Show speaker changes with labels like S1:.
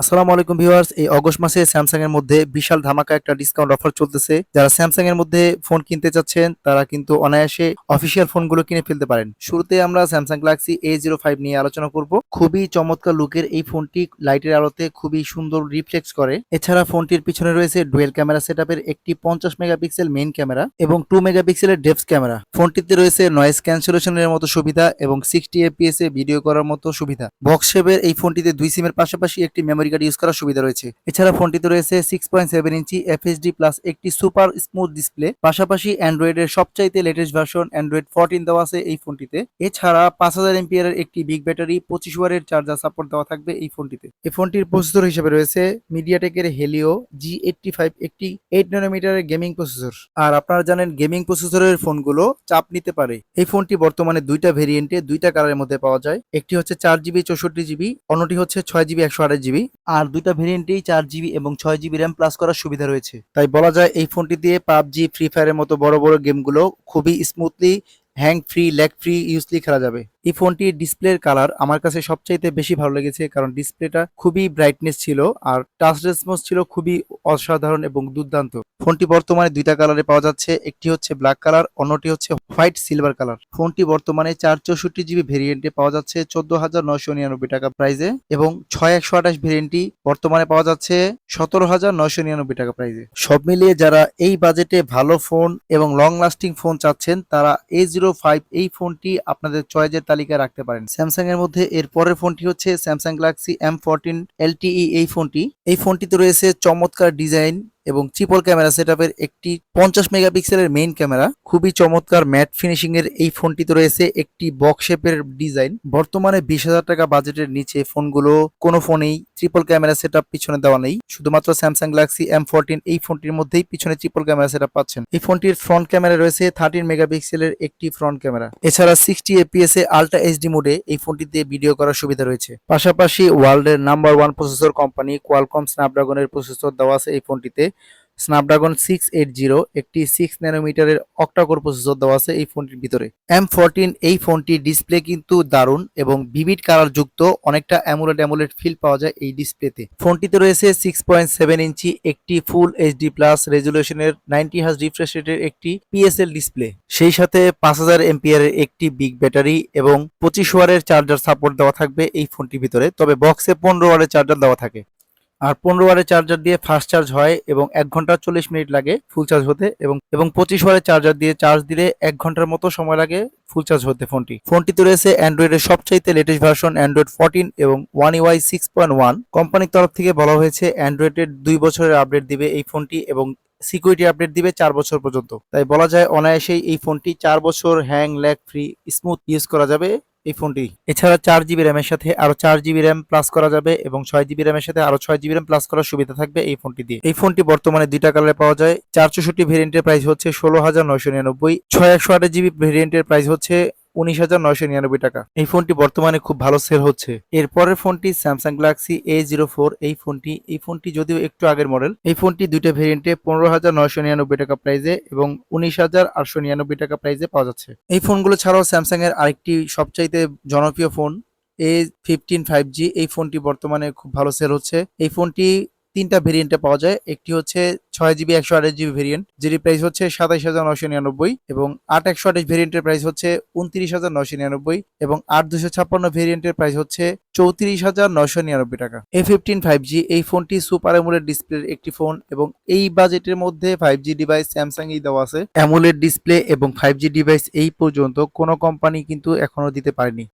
S1: আসসালামু আলাইকুম ভিউয়ার্স, এই অগস্ট মাসে স্যামসাং এর মধ্যে বিশাল ধামাকা একটা ডিসকাউন্ট অফার চলতেছে। যারা স্যামসাং এর মধ্যে ফোন কিনতে চাচ্ছেন, তারা কিন্তু অনায়াসে অফিসিয়াল ফোনগুলো কিনে ফেলতে পারেন। শুরুতে আমরা Samsung Galaxy A zero five নিয়ে আলোচনা করব। খুবই চমৎকার লুকের এই ফোনটি লাইটের আলোতে খুবই সুন্দর রিফ্লেক্স করে। এছাড়া ফোনটির পিছনে রয়েছে ডুয়েল ক্যামেরা সেটআপের একটি পঞ্চাশ মেগাপিক্সেল মেইন ক্যামেরা এবং টু মেগাপিক্সেলের ডেপস ক্যামেরা ফোনটিতে রয়েছে নয়েজ ক্যান্সেলেশনের মতো সুবিধা এবং সিক্সটি এফপিএস এ ভিডিও করার মতো সুবিধা। বক্স শেপের এই ফোনটিতে দুই সিমের পাশাপাশি একটি মেমোরি কার্ড ইউজ করার সুবিধা রয়েছে। এছাড়া ফোনটিতে রয়েছে six point seven inch FHD plus একটি সুপার স্মুথ ডিসপ্লে পাশাপাশি অ্যান্ড্রয়েডের সবচাইতে লেটেস্ট ভার্সন অ্যান্ড্রয়েড ফোরটিন দেওয়া আছে এই ফোনটিতে। এছাড়া পাঁচ হাজার এমপিয়ারের একটি বিগ ব্যাটারি পঁচিশ ওয়ারের চার্জার সাপোর্ট দেওয়া থাকবে এই ফোনটিতে। এই ফোনটির প্রসেসর হিসেবে রয়েছে মিডিয়াটেকের হেলিও জি এইটটি ফাইভ একটি এইট নানোমিটারের গেমিং প্রসেসর আর আপনারা জানেন গেমিং প্রসেসরের ফোনগুলো চাপ নিতে পারে। এই ফোনটি বর্তমানে দুইটা ভেরিয়েন্টে দুইটা কালারের মধ্যে পাওয়া যায়। একটি হচ্ছে চার জিবি চৌষট্টি জিবি অন্যটি হচ্ছে ছয় জিবি একশো আঠাশ জিবি আর দুইটা ভেরিয়েন্টেই চার জিবি এবং ছয় জিবি র্যাম প্লাস করার সুবিধা রয়েছে। তাই বলা যায় এই ফোনটি দিয়ে পাবজি, ফ্রি ফায়ারের মতো বড় বড় গেমগুলো খুবই smoothly hang free lag free easily খেলা যাবে। এই ফোনটির ডিসপ্লের কালার আমার কাছে সবচাইতে বেশি ভালো লেগেছে, কারণ ডিসপ্লেটা খুবই ব্রাইটনেস ছিল আর টাচ রেসপন্স ছিল খুবই অসাধারণ এবং দুর্দান্ত। ফোনটি বর্তমানে দুইটা কালারে পাওয়া যাচ্ছে, একটি হচ্ছে ব্ল্যাক কালার অন্যটি হচ্ছে হোয়াইট সিলভার কালার ফোনটি বর্তমানে চার চৌষট্টি জিবি ভেরিয়েন্টে পাওয়া যাচ্ছে, চোদ্দ হাজার নয়শো নিরানব্বই টাকা প্রাইসে এবং ছয় একশো আঠাশ ভেরিয়েন্টটি বর্তমানে পাওয়া যাচ্ছে, সতেরো হাজার নয়শো নিরানব্বই টাকা প্রাইসে সব মিলিয়ে যারা এই বাজেটে ভালো ফোন এবং লং লাস্টিং ফোন চাচ্ছেন, তারা এ জিরো ফাইভ এই ফোনটি আপনাদের চয়েজের তালিকায় রাখতে পারেন। স্যামসাং এর মধ্যে এর পরের ফোনটি হচ্ছে Samsung Galaxy M fourteen LTE এই ফোনটি। এই ফোনটিতে রয়েছে চমৎকার ডিজাইন এবং ট্রিপল ক্যামেরা সেটআপের একটি পঞ্চাশ মেগাপিক্সেলের মেইন ক্যামেরা খুবই চমৎকার ম্যাট ফিনিশিং এর এই ফোনটিতে রয়েছে একটি বক্স শেপের ডিজাইন বর্তমানে বিশ হাজার টাকা বাজেটের নিচে ফোনগুলো কোনো ফোনেই ট্রিপল ক্যামেরা সেটআপ পিছনে দেওয়া নেই। শুধুমাত্র স্যামসাং গ্যালাক্সি এম ফোরটিন এই ফোনটির মধ্যেই পিছনে ট্রিপল ক্যামেরা সেটআপ পাচ্ছেন। এই ফোনটির ফ্রন্ট ক্যামেরা রয়েছে থার্টিন মেগাপিক্সেলের একটি ফ্রন্ট ক্যামেরা এছাড়া সিক্সটি এপিএস এ আলট্রা এইচডি মোডে এই ফোনটিতে ভিডিও করার সুবিধা রয়েছে। পাশাপাশি ওয়ার্ল্ডের number one processor company Qualcomm স্ন্যাপড্রাগনের processor দেওয়া আছে এই ফোনটিতে। স্ন্যাপড্রাগন সিক্স এইট জিরো একটি সিক্স ন্যানোমিটারের অক্টাকোর প্রসেসর দেওয়া আছে এই ফোনটির ভিতরে। এম ফোরটিন এই ফোনটি ডিসপ্লে কিন্তু দারুণ এবং ভিভিড কালার যুক্ত, অনেকটা অ্যামুলেট অ্যামুলেট ফিল পাওয়া যায় এই ডিসপ্লেতে ফোনটিতে রয়েছে সিক্স পয়েন্ট সেভেন ইঞ্চি, একটি ফুল এইচডি প্লাস রেজুলেশনের নাইনটি হাজ রিফ্রেশ রেটের একটি পিএসএল ডিসপ্লে সেই সাথে পাঁচ হাজার এমপিয়ারের একটি বিগ ব্যাটারি এবং পঁচিশ ওয়ারের চার্জার সাপোর্ট দেওয়া থাকবে এই ফোনটির ভিতরে, তবে বক্সে পনেরো ওয়ারের চার্জার দেওয়া থাকে। আর পনেরো ওয়ারের চার্জার দিয়ে ফাস্ট চার্জ হয় এবং এক ঘণ্টা চল্লিশ মিনিট লাগে ফুল চার্জ হতে এবং এবং পঁচিশ ওয়ারের চার্জার দিয়ে চার্জ দিলে এক ঘণ্টার মতো সময় লাগে ফুল চার্জ হতে ফোনটি। ফোনটিতে রয়েছে অ্যান্ড্রয়েডের সবচাইতে লেটেস্ট ভার্সন অ্যান্ড্রয়েড ফোরটিন এবং one UI six point one কোম্পানির তরফ থেকে বলা হয়েছে অ্যান্ড্রয়েডের দুই বছরের আপডেট দিবে এই ফোনটি এবং সিকিউরিটি আপডেট দিবে চার বছর পর্যন্ত। তাই বলা যায় অনায়াসেই এই ফোনটি চার বছর hang lag free smooth use করা যাবে। এই ফোনটি। এছাড়া চার জিবি র্যামের সাথে আরও চার জিবি র্যাম প্লাস করা যাবে এবং ছয় জিবি র্যামের সাথে আরও ছয় জিবি র্যাম প্লাস করার সুবিধা থাকবে এই ফোনটি দিয়ে। এই ফোনটি বর্তমানে দুইটা কালারে পাওয়া যায়। চার চৌষট্টি ভেরিয়েন্টের প্রাইস হচ্ছে ষোলো হাজার নয়শো নিরানব্বই। ছয় একশো আট জিবি ভেরিয়েন্টের প্রাইস হচ্ছে উনিশ হাজার নয়শো নিরানব্বই টাকা। এই ফোনটি বর্তমানে খুব ভালো সেল হচ্ছে। এরপরের ফোনটি Samsung Galaxy A zero four এই ফোনটি এই ফোনটি যদিও একটু আগের মডেল এই ফোনটি দুইটা ভেরিয়েন্টে পনেরো হাজার নয়শো নিরানব্বই টাকা প্রাইসে এবং উনিশ হাজার আটশো নিরানব্বই টাকা প্রাইসে পাওয়া যাচ্ছে। এই ফোনগুলো ছাড়াও স্যামসাং এর আরেকটি সবচাইতে জনপ্রিয় phone A fifteen five G এই ফোনটি বর্তমানে খুব ভালো সেল হচ্ছে। এই ফোনটি তিনটা ভেরিয়েন্টে পাওয়া যায়। একটি হচ্ছে ছয় জিবি একশো আঠাশ জিবি ভেরিয়েন্ট যেটি প্রাইস হচ্ছে সাতাইশ হাজার নয়শো নিরানব্বই এবং আট একশো আঠাশ ভেরিয়েন্টের প্রাইস হচ্ছে উনত্রিশ হাজার নশো নিরানব্বই এবং আট দুশো ছাপ্পান্ন ভেরিয়েন্টের প্রাইস হচ্ছে চৌত্রিশ হাজার নয়শো নিরানব্বই টাকা। এ ফিফটিন ফাইভ জি এই ফোনটি সুপার অ্যামুলেট ডিসপ্লের একটি ফোন এবং এই বাজেটের মধ্যে ফাইভ জি ডিভাইস স্যামসাং এই দেওয়া আছে। অ্যামুলেট ডিসপ্লে এবং ফাইভ জি ডিভাইস এই পর্যন্ত কোনো কোম্পানি কিন্তু এখনও দিতে পারেনি।